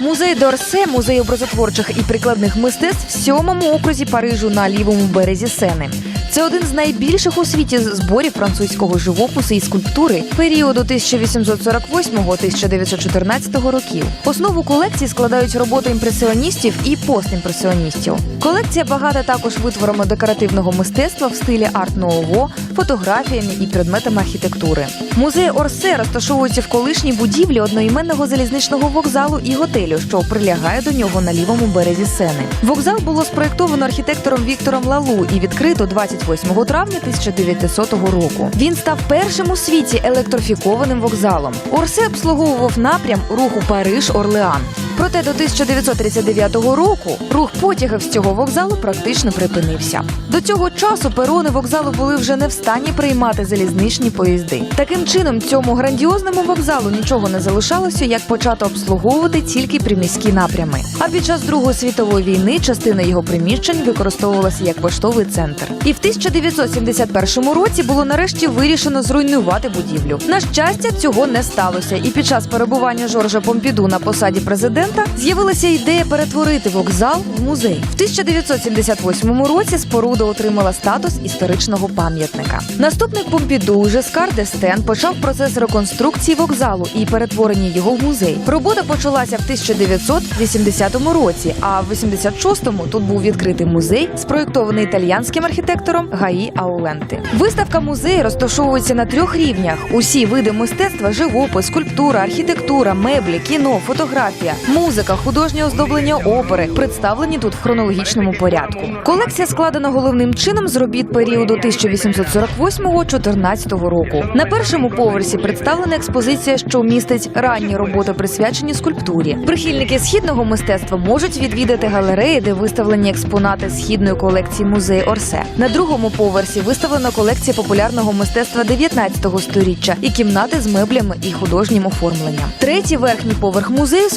Музей Дорсе, музей образотворчих і прикладних мистецтв в сьомому окрузі Парижу на лівому березі Сени. Це один з найбільших у світі зборів французького живопису і скульптури періоду 1848-1914 років. Основу колекції складають роботи імпресіоністів і постімпресіоністів. Колекція багата також витворами декоративного мистецтва в стилі арт-ноуво, фотографіями і предметами архітектури. Музей Орсе розташовується в колишній будівлі одноіменного залізничного вокзалу і готелю, що прилягає до нього на лівому березі Сени. Вокзал було спроєктовано архітектором Віктором Лалу і відкрито 28 травня 1900 року. Він став першим у світі електрифікованим вокзалом. Орсе обслуговував напрям руху Париж-Орлеан. Проте до 1939 року рух потягів з цього вокзалу практично припинився. До цього часу перони вокзалу були вже не в стані приймати залізничні поїзди. Таким чином, цьому грандіозному вокзалу нічого не залишалося, як почати обслуговувати тільки приміські напрями. А під час Другої світової війни частина його приміщень використовувалася як поштовий центр. І в 1971 році було нарешті вирішено зруйнувати будівлю. На щастя, цього не сталося. І під час перебування Жоржа Помпіду на посаді президента з'явилася ідея перетворити вокзал в музей. В 1978 році споруда отримала статус історичного пам'ятника. Наступник Помпіду Жескар Дестен почав процес реконструкції вокзалу і перетворення його в музей. Робота почалася в 1980 році, а в 86-му тут був відкритий музей, спроєктований італіянським архітектором Гаї Ауленти. Виставка музею розташовується на трьох рівнях. Усі види мистецтва живопис, скульптура, архітектура, меблі, кіно, фотографія, музика, художнє оздоблення опери представлені тут в хронологічному порядку. Колекція складена головним чином з робіт періоду 1848-14 року. На першому поверсі представлена експозиція, що містить ранні роботи, присвячені скульптурі. Прихильники східного мистецтва можуть відвідати галереї, де виставлені експонати східної колекції музею Орсе. На другому поверсі виставлена колекція популярного мистецтва 19 століття і кімнати з меблями і художнім оформленням. Третій верхній поверх музею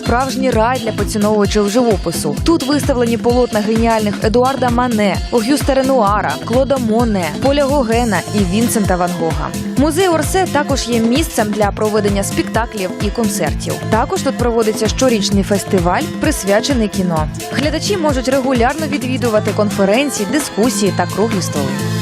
рай для поціновувачів живопису. Тут виставлені полотна геніальних Едуарда Мане, Огюста Ренуара, Клода Моне, Поля Гогена і Вінсента Ван Гога. Музей Орсе також є місцем для проведення спектаклів і концертів. Також тут проводиться щорічний фестиваль, присвячений кіно. Глядачі можуть регулярно відвідувати конференції, дискусії та круглі столи.